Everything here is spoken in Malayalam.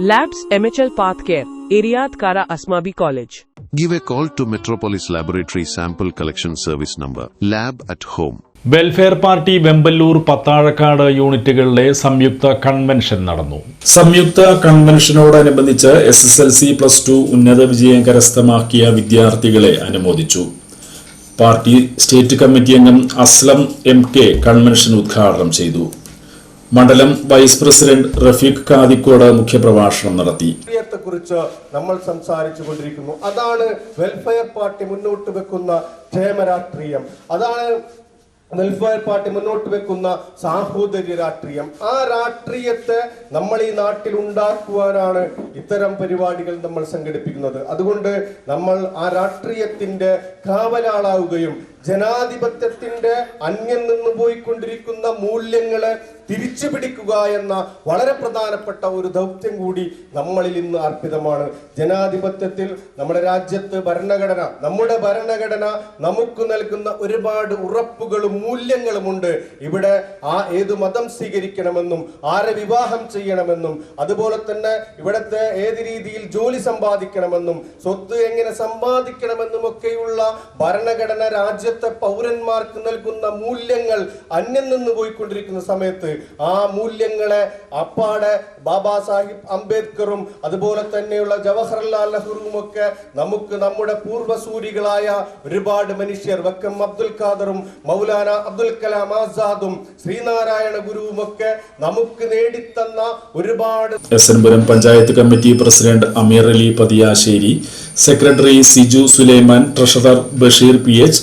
Labs MHL Path Care, Iriad Kara Asmabi College. Give a call to Metropolis Laboratory Sample Collection Service number Lab at Home. Welfare Party Vemballur Pathazhakkad യൂണിറ്റുകളിലെ സംയുക്ത കൺവെൻഷൻ നടന്നു സംയുക്ത കൺവെൻഷനോടനുബന്ധിച്ച് S S L C plus two ഉന്നത വിജയം കരസ്ഥമാക്കിയ വിദ്യാർത്ഥികളെ അനുമോദിച്ചു പാർട്ടി സ്റ്റേറ്റ് കമ്മിറ്റി അംഗം അസ്ലം എം കെ കൺവെൻഷൻ ഉദ്ഘാടനം ചെയ്തു മണ്ഡലം വൈസ് പ്രസിഡന്റ് റഫീഖ് കാദിക്കോട് മുഖ്യപ്രഭാഷണം നടത്തി. കുറിച്ച് നമ്മൾ സംസാരിച്ചു കൊണ്ടിരിക്കുന്നു. അതാണ് വെൽഫെയർ പാർട്ടി മുന്നോട്ട് വെക്കുന്ന ക്ഷേമരാഷ്ട്രീയം. അതാണ് വെൽഫെയർ പാർട്ടി മുന്നോട്ട് വെക്കുന്ന സാഹോദര്യ രാഷ്ട്രീയം. ആ രാഷ്ട്രീയത്തെ നമ്മൾ ഈ നാട്ടിൽ ഉണ്ടാക്കുവാനാണ് ഇത്തരം പരിപാടികൾ നമ്മൾ സംഘടിപ്പിക്കുന്നത്. അതുകൊണ്ട് നമ്മൾ ആ രാഷ്ട്രീയത്തിന്റെ കാവലാളാവുകയും ജനാധിപത്യത്തിന്റെ അന്യം നിന്ന് പോയിക്കൊണ്ടിരിക്കുന്ന മൂല്യങ്ങളെ തിരിച്ചു പിടിക്കുക എന്ന വളരെ പ്രധാനപ്പെട്ട ഒരു ദൗത്യം കൂടി നമ്മളിൽ ഇന്ന് അർപ്പിതമാണ്. ജനാധിപത്യത്തിൽ നമ്മുടെ രാജ്യത്ത് ഭരണഘടന നമ്മുടെ ഭരണഘടന നമുക്ക് നൽകുന്ന ഒരുപാട് ഉറപ്പുകളും മൂല്യങ്ങളുമുണ്ട് ഇവിടെ ആ ഏത് മതം സ്വീകരിക്കണമെന്നും ആരെ വിവാഹം ചെയ്യണമെന്നും അതുപോലെ തന്നെ ഇവിടുത്തെ ഏത് രീതിയിൽ ജോലി സമ്പാദിക്കണമെന്നും സ്വത്ത് എങ്ങനെ സമ്പാദിക്കണമെന്നും ഒക്കെയുള്ള ഭരണഘടന രാജ്യത്തെ പൗരന്മാർക്ക് നൽകുന്ന മൂല്യങ്ങൾ അന്യം നിന്ന് പോയിക്കൊണ്ടിരിക്കുന്ന സമയത്ത് ആ മൂല്യങ്ങളെ അപ്പാടെ ബാബാ സാഹിബ് അംബേദ്കറും അതുപോലെ തന്നെയുള്ള ജവഹർലാൽ നെഹ്റുവും ഒക്കെ നമുക്ക് നമ്മുടെ പൂർവസൂരികളായ ഒരുപാട് മനുഷ്യർ വക്കം അബ്ദുൽ ഖാദറും മൗലാന അബ്ദുൽ കലാം ആസാദും ശ്രീനാരായണ ഗുരുവും ഒക്കെ നമുക്ക് നേടിത്തന്ന ഒരുപാട് SN Puram panchayat committee president Ameer Ali Pathiyassery secretary Siju Sulaiman treasurer Basheer P H